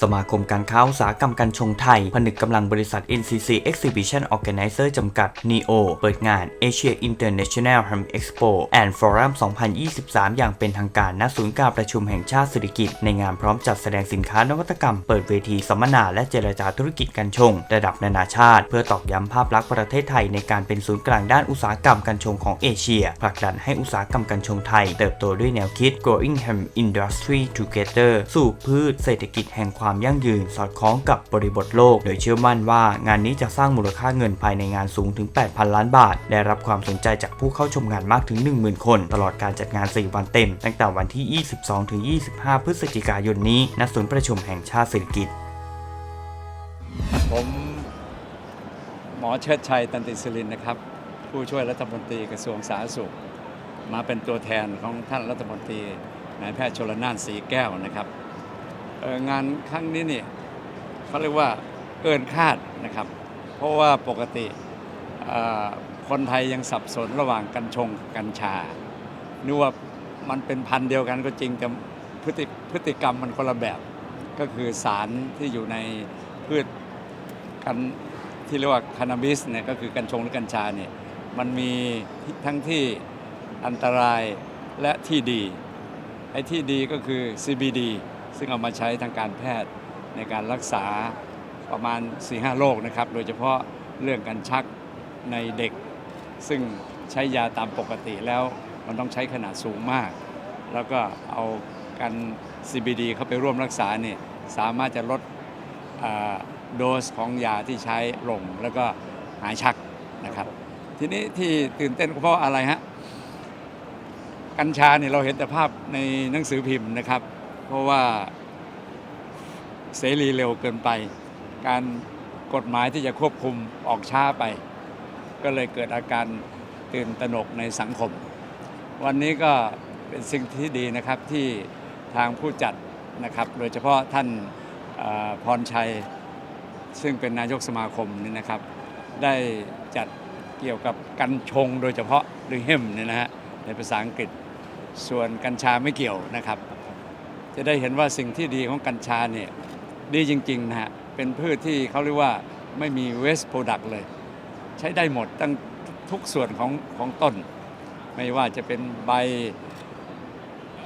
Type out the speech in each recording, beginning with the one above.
สมาคมการค้าอุตสาหกรรมการชงไทย ผนึกกำลังบริษัท NCC Exhibition Organizer จำกัด NEO เปิดงาน Asia International Ham Expo and Forum 2023 อย่างเป็นทางการณศูนย์การประชุมแห่งชาติสิริกิตในงานพร้อมจัดแสดงสินค้านวัตกรรม เปิดเวทีสัมมนาและเจรจาธุรกิจการชง ระดับนานาชาติ เพื่อตอกย้ำภาพลักษณ์ประเทศไทยในการเป็นศูนย์กลางด้านอุตสาหกรรมการชงของเอเชียผลักดันให้อุตสาหกรรมการชงไทย เติบโตด้วยแนวคิด Growing Ham Industry Together สู่พืชเศรษฐกิจแห่งความยั่งยืนสอดคล้องกับบริบทโลก โดยเชื่อมั่นว่างานนี้จะสร้างมูลค่าเงินภายในงานสูงถึง 8,000 ล้านบาท ได้รับความสนใจจากผู้เข้าชมงานมากถึง 10,000 คน ตลอดการจัดงาน 4 วันเต็ม ตั้งแต่วันที่ 22 ถึง 25 พฤศจิกายนนี้ ณ ศูนย์ประชุมแห่งชาติเศรษฐกิจ ผมหมอเชิดชัยตันติศิรินนะครับ ผู้ช่วยรัฐมนตรีกระทรวงสาธารณสุข มาเป็นตัวแทนของท่านรัฐมนตรีนายแพทย์ชลนานสีแก้วนะครับ งานครั้งนี้นี่เขาเรียกว่าเกินคาดนะครับ เพราะว่าปกติคนไทยยังสับสนระหว่างกัญชงกัญชานึกว่ามันเป็นพันธุ์เดียวกันก็จริงแต่พฤติพฤติกรรมมันคนละแบบ ก็คือสารที่อยู่ในพืชกันที่เรียกว่าคานาบิสเนี่ยก็คือกัญชงหรือกัญชาเนี่ยมันมีทั้งที่อันตรายและที่ดีไอ้ที่ดีก็คือ CBD ซึ่งเอามาใช้ทางการแพทย์ในการรักษาประมาณ 4-5โรคนะครับ โดยเฉพาะเรื่องการชักในเด็ก ซึ่งใช้ยาตามปกติแล้วมันต้องใช้ขนาดสูงมาก แล้วก็เอากัน CBD เข้าไปร่วมรักษาเนี่ยสามารถจะลดโดสของยาที่ใช้ลงแล้วก็หายชักนะครับ ทีนี้ที่ตื่นเต้นเพราะอะไรฮะ กัญชาเนี่ยเราเห็นแต่ภาพในหนังสือพิมพ์นะครับ เพราะว่าเสรีเร็วเกินไป การกฎหมายที่จะควบคุมออกช้าไป ก็เลยเกิดอาการตื่นตระหนกในสังคม วันนี้ก็เป็นสิ่งที่ดีนะครับที่ทางผู้จัดนะครับ โดยเฉพาะท่านพรชัย ซึ่งเป็นนายกสมาคมนี่นะครับ ได้จัดเกี่ยวกับกัญชงโดยเฉพาะหรือเฮมเนี่ยนะฮะในภาษาอังกฤษส่วนกัญชาไม่เกี่ยวนะครับ จะได้เห็นว่าสิ่งที่ดีของกัญชาเนี่ยดีจริงๆนะฮะเป็นพืชที่เขาเรียกว่าไม่มี waste product เลย ใช้ได้หมดตั้งทุกส่วนของของต้น ไม่ว่าจะเป็นใบ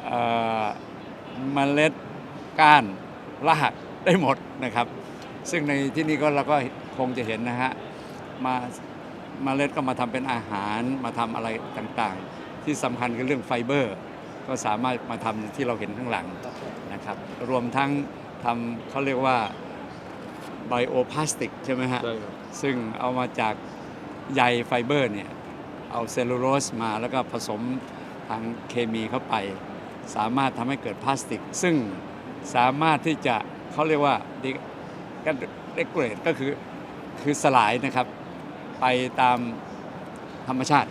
เอ่อเมล็ดก้านรากได้หมดนะครับ ซึ่งในที่นี้ก็เราก็คงจะเห็นนะฮะมาเมล็ดก็มาทำเป็นอาหารมาทำอะไรต่างๆ ที่สำคัญคือเรื่องไฟเบอร์ ก็สามารถมาทำที่เราเห็นข้างหลังนะครับ รวมทั้งทำเขาเรียกว่าไบโอพลาสติกใช่ไหมฮะใช่ครับซึ่งเอามาจากใยไฟเบอร์เนี่ย เอาเซลลูโลสมาแล้วก็ผสมทางเคมีเข้าไป สามารถทำให้เกิดพลาสติก ซึ่งสามารถที่จะเขาเรียกว่าดีกันเดกเรตก็คือคือสลายนะครับ ไปตามธรรมชาติ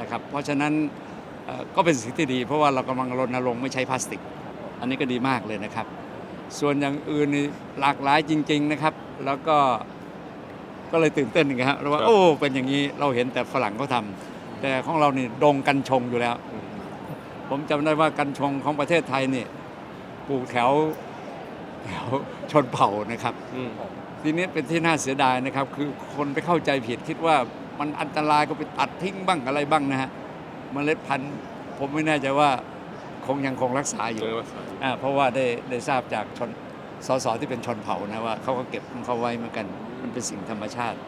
นะครับ เพราะฉะนั้นเอ่อ ก็เป็นสิ่งที่ดี เพราะว่าเรากำลังรณรงค์ไม่ใช้พลาสติก อันนี้ก็ดีมากเลยนะครับ ส่วนอย่างอื่นนี่หลากหลายจริง ๆนะครับ แล้วก็ก็เลยตื่นเต้นนะครับว่าครับโอ้เป็นอย่างนี้เราเห็นแต่ฝรั่งเขาทำแต่ของเรานี่ดงกัญชงอยู่แล้ว ผมจำได้ว่ากัญชงของประเทศไทยนี่ปลูกแถวแถวชนเผ่านะครับอืมทีนี้เป็นที่น่าเสียดายนะครับ คือคนไปเข้าใจผิดคิดว่ามันอันตรายก็ไปตัดทิ้งบ้างอะไรบ้างนะฮะ เมล็ดพันธุ์ ผมไม่แน่ใจว่าคงยังคงรักษาอยู่เจอว่าสายอ่าเพราะว่าได้ได้ทราบจากชนสสที่เป็นชนเผ่านะว่าเขาก็เก็บของเขาไว้เหมือนกัน มันเป็นสิ่งธรรมชาติ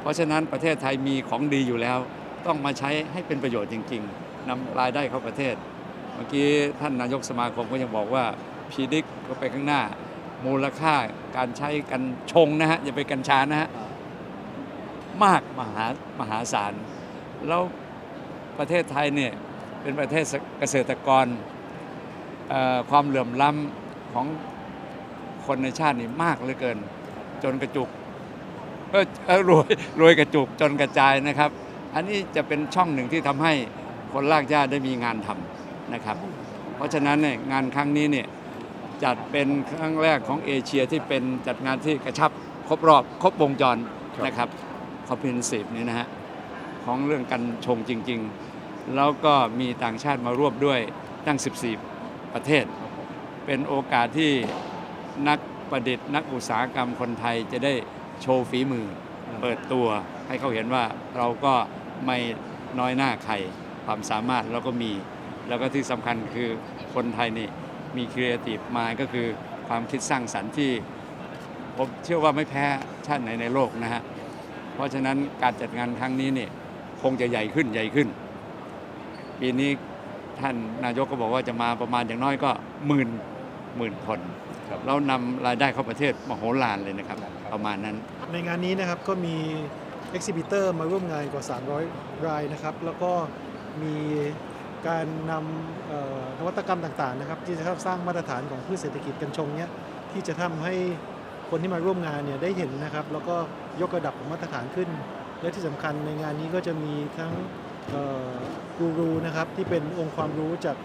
เพราะฉะนั้นประเทศไทยมีของดีอยู่แล้ว ต้องมาใช้ให้เป็นประโยชน์จริง ๆนำรายได้เข้าประเทศ เมื่อกี้ท่านนายกสมาคมก็ยังบอกว่าพีดิกก็ไปข้างหน้า มูลค่าการใช้กันชงนะฮะอย่าไปกัญชานะฮะมากมหามหาศาลแล้ว ประเทศไทยเนี่ยเป็นประเทศเกษตรกรความเหลื่อมล้ำของคนในชาตินี่มากเหลือเกิน จนกระจุกเออรวยรวยกระจุกจนกระจายนะครับ อันนี้จะเป็นช่องหนึ่งที่ทำให้คนลากย่าได้มีงานทำนะครับ เพราะฉะนั้นเนี่ยงานครั้งนี้เนี่ยจัดเป็นครั้งแรกของเอเชียที่เป็นจัดงานที่กระชับครบรอบครบวงจรนะครับคอมเพนซีฟนี่นะฮะของเรื่องกันชงจริง ๆ แล้วก็มีต่างชาติมาร่วมด้วยตั้ง 14 ประเทศ เป็นโอกาสที่นักประดิษฐ์นักอุตสาหกรรมคนไทยจะได้โชว์ฝีมือ เปิดตัวให้เขาเห็นว่าเราก็ไม่น้อยหน้าใครความสามารถเราก็มี แล้วก็ที่สำคัญคือคนไทยนี่มีครีเอทีฟมาก็คือความคิดสร้างสรรค์ที่ ผมเชื่อว่าไม่แพ้ชาติไหนในโลกนะฮะ เพราะฉะนั้นการจัดงานครั้งนี้เนี่ยคงจะใหญ่ขึ้นใหญ่ขึ้น ปีนี้ท่านนายกก็บอกว่าจะมาประมาณอย่างน้อยก็หมื่นหมื่นคนครับแล้วนำรายได้เข้าประเทศมโหฬารเลยนะครับ ประมาณนั้น ในงานนี้นะครับก็มี exhibitor มาร่วมงานกว่า 300 รายนะครับ แล้วก็มีการนำเอ่อนวัตกรรมต่างๆนะครับ ที่จะสร้างมาตรฐานของพืชเศรษฐกิจกัญชงเนี้ยที่จะทำให้คนที่มาร่วมงานเนี่ยได้เห็นนะครับ แล้วก็ยกระดับของมาตรฐานขึ้น และที่สำคัญในงานนี้ก็จะมีทั้ง กูรูนะครับที่เป็นองค์ความรู้จาก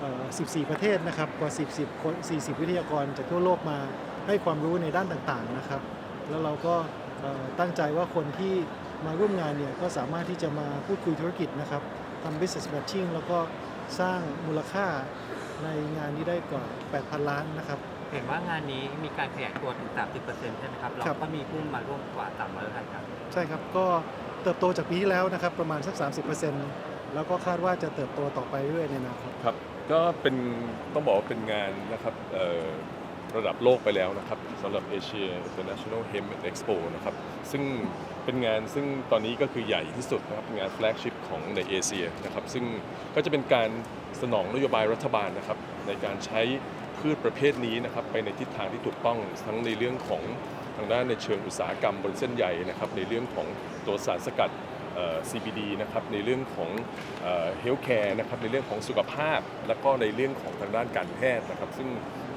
เอ่อ14 ประเทศนะครับกว่า 40คน40 วิทยากรจากทั่วโลกมาให้ความรู้ในด้านต่างๆนะครับ แล้วเราก็เอ่อตั้งใจว่าคนที่มาร่วมงานเนี่ยก็สามารถที่จะมาพูดคุยธุรกิจนะครับทำ business matching แล้วก็สร้างมูลค่าในงานนี้ได้กว่า 8,000 ล้านนะครับเห็นว่างานนี้มีการขยายตัวถึง 30%ใช่ไหมครับ เราครับก็มีผู้มาร่วมกว่า300รายการใช่ครับ ก็ เติบโตจากปีที่แล้วนะครับประมาณสัก 30%แล้วก็คาดว่าจะเติบโตต่อไปเรื่อยๆในอนาคต ครับก็เป็นต้องบอกว่าเป็นงานนะครับเอ่อระดับโลกไปแล้วนะครับสำหรับ Asia International Hemp Expo นะครับซึ่งเป็นงานซึ่งตอนนี้ก็คือใหญ่ที่สุดนะครับเป็นงานแฟลกชิพของในเอเชียนะครับซึ่งก็จะเป็นการสนองนโยบายรัฐบาลนะครับในการใช้พืชประเภทนี้นะครับไปในทิศทางที่ถูกต้องทั้งในเรื่องของ ทางด้านในเชิงอุตสาหกรรมบนเส้นใยนะครับในเรื่องของตัวสารสกัด CBD นะครับในเรื่องของเฮลท์แคร์นะครับในเรื่องของสุขภาพ แล้วก็ในเรื่องของทางด้านการแพทย์นะครับ ซึ่ง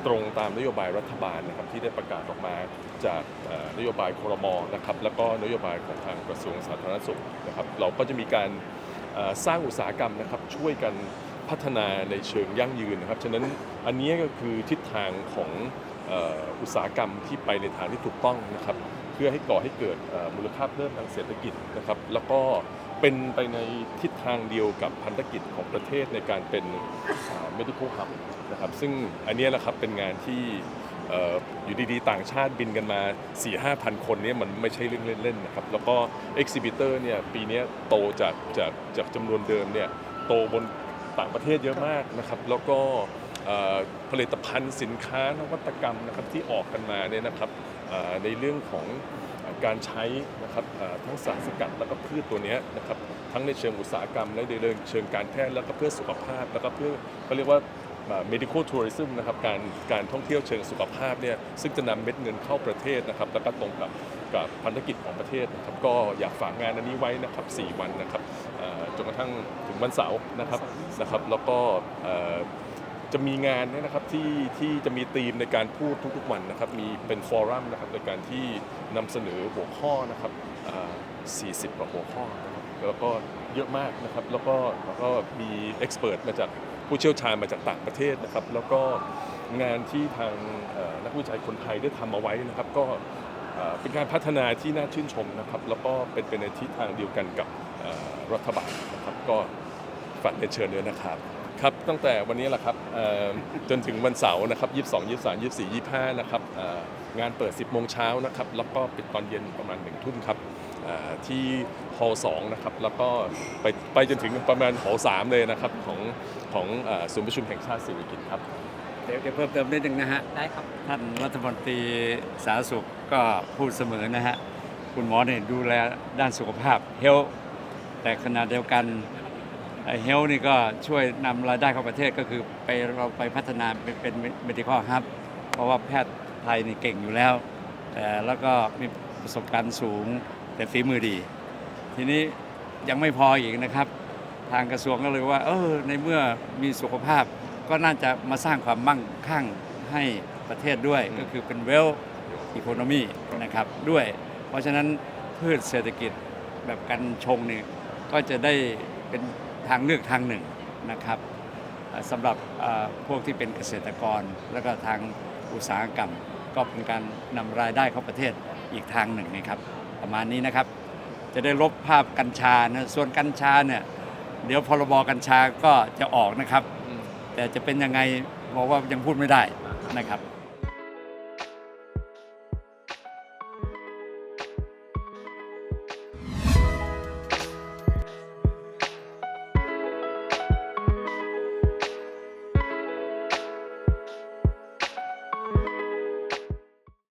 ตรงตามนโยบายรัฐบาลนะครับที่ได้ประกาศออกมาจากนโยบายครมนะครับแล้วก็นโยบายของทางกระทรวงสาธารณสุขนะครับเราก็จะมีการสร้างอุตสาหกรรมนะครับช่วยกันพัฒนาในเชิงยั่งยืนนะครับฉะนั้นอันนี้ก็คือทิศทางของ อุตสาหกรรมที่ไปในทางที่ถูกต้องนะครับ เพื่อให้ก่อให้เกิดมูลค่าเพิ่มทางเศรษฐกิจนะครับ แล้วก็เป็นไปในทิศทางเดียวกับพันธกิจของประเทศในการเป็นอ่า medical hub นะครับซึ่งอันนี้แหละครับเป็นงานที่อยู่ดีๆ ต่างชาติบินกันมา 4 5 พันคนนี่มันไม่ใช่เรื่องเล่นๆนะครับ แล้วก็ exhibitor เนี่ยปีนี้โตจากจากจากจำนวนเดิมเนี่ยโตบนต่างประเทศเยอะมากนะครับ แล้วก็ ผลิตภัณฑ์สินค้านวัตกรรมนะครับที่ออกกันมาเนี่ยนะครับในเรื่องของการใช้นะครับทั้งสารสกัดแล้วก็พืชตัวนี้นะครับทั้งในเชิงอุตสาหกรรม และในเชิงการแพทย์แล้วก็เพื่อสุขภาพ แล้วก็เพื่อเขาเรียกว่า medical tourism นะครับการการท่องเที่ยวเชิงสุขภาพเนี่ยซึ่งจะนำเม็ดเงินเข้าประเทศนะครับแล้วก็ตรงกับกับพันธกิจของประเทศนะครับก็อยากฝากงานอันนี้ไว้นะครับ 4 วันนะครับจนกระทั่งถึงวันเสาร์นะครับนะครับแล้วก็ จะมีงานเนี่ยนะครับที่ที่จะมีธีมในการพูดทุกๆวันนะครับ มีเป็นฟอรัมนะครับในการที่นำเสนอหัวข้อนะครับ40กว่าหัวข้อนะครับแล้วก็เยอะมากนะครับ แล้วก็แล้วก็มีเอ็กซ์เพรสมาจากผู้เชี่ยวชาญมาจากต่างประเทศนะครับ แล้วก็งานที่ทางนักวิจัยคนไทยได้ทำเอาไว้นะครับ ก็เป็นการพัฒนาที่น่าชื่นชมนะครับ แล้วก็เป็นไปในทิศทางเดียวกันกับรัฐบาลนะครับ ก็ฝากเรียนเชิญด้วยนะครับ ครับตั้งแต่วันนี้แหละครับเอ่อจนถึงวันเสาร์นะครับ 22 23 24 25 นะครับเอ่องานเปิด 10 โมงเช้านะครับ แล้วก็ปิดตอนเย็นประมาณ 1 ทุ่มครับเอ่อที่ฮอล2นะครับ แล้วก็ไปไปจนถึงประมาณฮอล3เลยนะครับ ของของเอ่อศูนย์ประชุมแห่งชาติสิริกิติ์ครับเดี๋ยวจะเพิ่มเติมนิดนึงนะฮะได้ครับท่านรัฐมนตรีสาธารณสุขก็พูดเสมอนะฮะคุณหมอเนี่ยดูแลด้านสุขภาพเฮลแต่ขณะเดียวกัน เฮลนี่ก็ช่วยนำรายได้เข้าประเทศก็คือไปเราไปพัฒนาเป็นเป็น medical hub เพราะว่าแพทย์ไทยนี่เก่งอยู่แล้ว แต่แล้วก็มีประสบการณ์สูงแต่ฝีมือดี ทีนี้ยังไม่พออีกนะครับ ทางกระทรวงก็เลยว่าเออในเมื่อมีสุขภาพก็น่าจะมาสร้างความมั่งคั่งให้ประเทศด้วยก็คือเป็นเวลอีโคโนมีนะครับด้วย เพราะฉะนั้นพืชเศรษฐกิจแบบกันชงนี่ก็จะได้เป็น ทางเลือกทางหนึ่งนะครับอ่าสำหรับอ่าพวกที่เป็นเกษตรกร แล้วก็ทางอุตสาหกรรม ก็เป็นการนำรายได้เข้าประเทศอีกทางหนึ่งนะครับ ประมาณนี้นะครับ จะได้ลบภาพกัญชานะส่วนกัญชาเนี่ยเดี๋ยวพรบกัญชาก็จะออกนะครับ แต่จะเป็นยังไงบอกว่ายังพูดไม่ได้นะครับ